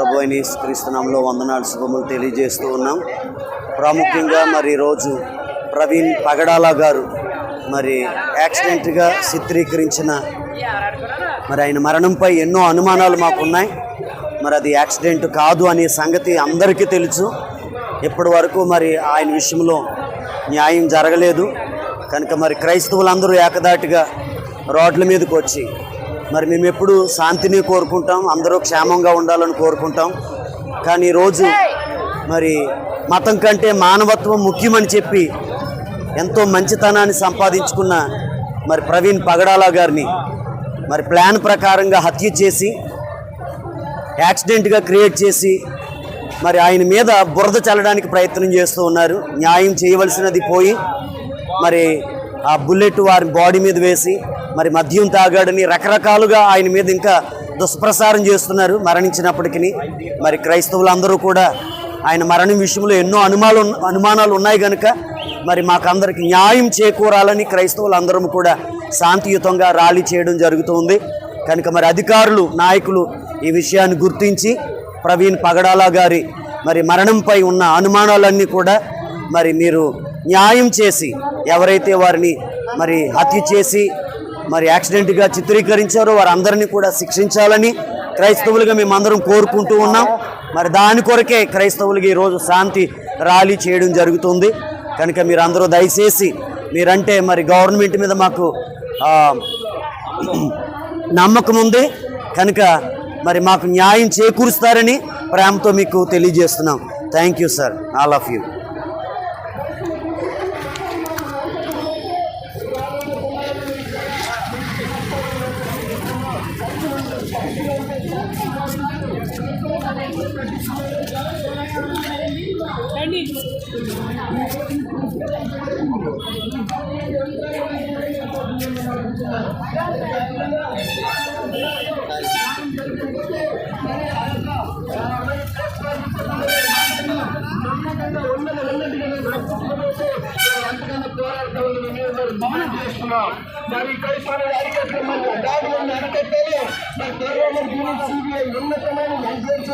ప్రభు అయిన క్రీస్తునామంలో వందనాలు శుభములు తెలియజేస్తూ ఉన్నాం. ప్రాముఖ్యంగా మరి రోజు ప్రవీణ్ పగడాల గారు మరి యాక్సిడెంట్గా చిత్రీకరించిన మరి ఆయన మరణంపై ఎన్నో అనుమానాలు మాకున్నాయి. మరి అది యాక్సిడెంట్ కాదు అనే సంగతి అందరికీ తెలుసు. ఇప్పటి వరకు మరి ఆయన విషయంలో న్యాయం జరగలేదు. కనుక మరి క్రైస్తవులందరూ ఏకదాటిగా రోడ్ల మీదకి వచ్చి మరి మేము ఎప్పుడు శాంతిని కోరుకుంటాం అందరూ క్షేమంగా ఉండాలని కోరుకుంటాం. కానీ ఈరోజు మరి మతం కంటే మానవత్వం ముఖ్యమని చెప్పి ఎంతో మంచితనాన్ని సంపాదించుకున్న మరి ప్రవీణ్ పగడాల గారిని మరి ప్లాన్ ప్రకారంగా హత్య చేసి యాక్సిడెంట్గా క్రియేట్ చేసి మరి ఆయన మీద బురద చల్లడానికి ప్రయత్నం చేస్తూ ఉన్నారు. న్యాయం చేయవలసినది పోయి మరి ఆ బుల్లెట్ వారి బాడీ మీద వేసి మరి మద్యం తాగాడని రకరకాలుగా ఆయన మీద ఇంకా దుష్ప్రసారం చేస్తున్నారు మరణించినప్పటికీ. మరి క్రైస్తవులందరూ కూడా ఆయన మరణం విషయంలో ఎన్నో అనుమానాలు అనుమానాలు ఉన్నాయి కనుక మరి మాకందరికి న్యాయం చేకూరాలని క్రైస్తవులందరం కూడా శాంతియుతంగా ర్యాలీ చేయడం జరుగుతుంది. కనుక మరి అధికారులు నాయకులు ఈ విషయాన్ని గుర్తించి ప్రవీణ్ పగడాల గారి మరి మరణంపై ఉన్న అనుమానాలన్నీ కూడా మరి మీరు న్యాయం చేసి ఎవరైతే వారిని మరి హత్య చేసి మరి యాక్సిడెంట్గా చిత్రీకరించారో వారందరినీ కూడా శిక్షించాలని క్రైస్తవులుగా మేమందరం కోరుకుంటూ ఉన్నాం. మరి దాని కొరకే క్రైస్తవులకి ఈరోజు శాంతి ర్యాలీ చేయడం జరుగుతుంది. కనుక మీరందరూ దయచేసి మీరంటే మరి గవర్నమెంట్ మీద మాకు నమ్మకం ఉంది. కనుక మరి మాకు న్యాయం చేకూరుస్తారని ప్రేమతో మీకు తెలియజేస్తున్నాం. Thank you sir. All of you. మరి కైసారి అరికట్ల మధ్య దాడులను అరికట్టాలి మరి త్వరలో సిబిఐ ఉన్నతమైన ఎంక్వైరీ